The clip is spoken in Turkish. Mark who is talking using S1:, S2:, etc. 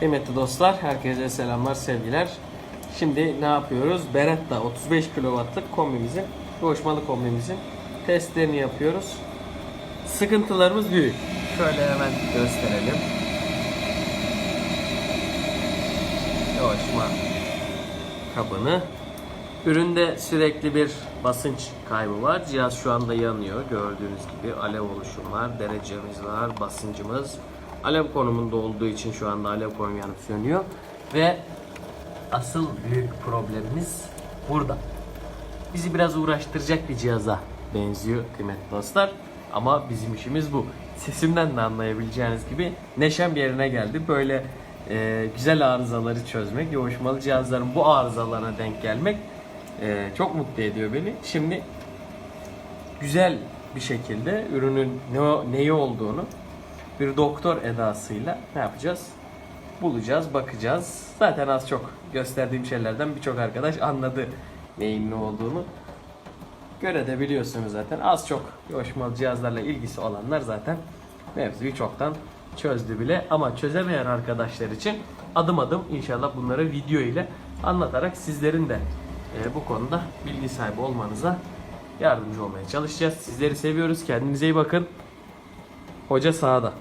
S1: Kıymetli dostlar, herkese selamlar, sevgiler. Şimdi ne yapıyoruz? Beretta 35 kW'lık kombimizin, koşmalı kombimizin testlerini yapıyoruz. Sıkıntılarımız büyük. Şöyle hemen gösterelim. Yoğuşma kabını. Üründe sürekli bir basınç kaybı var. Cihaz şu anda yanıyor. Gördüğünüz gibi alev oluşum var, derecemiz var, basıncımız. Alev konumunda olduğu için şu anda alev konum yanıp sönüyor. Ve asıl büyük problemimiz burada. Bizi biraz uğraştıracak bir cihaza benziyor kıymetli dostlar. Ama bizim işimiz bu. Sesimden de anlayabileceğiniz gibi neşem yerine geldi. Böyle e, güzel arızaları çözmek, yoğuşmalı cihazların bu arızalarına denk gelmek e, çok mutlu ediyor beni. Şimdi güzel bir şekilde ürünün ne, neyi olduğunu bir doktor edasıyla ne yapacağız? Bulacağız, bakacağız. Zaten az çok gösterdiğim şeylerden birçok arkadaş anladı neyin ne olduğunu. Görebiliyorsunuz zaten. Az çok yoğuşmalı cihazlarla ilgisi olanlar zaten mevzuyu çoktan çözdü bile. Ama çözemeyen arkadaşlar için adım adım inşallah bunları video ile anlatarak sizlerin de e, bu konuda bilgi sahibi olmanıza yardımcı olmaya çalışacağız. Sizleri seviyoruz. Kendinize iyi bakın. Hoca sağda.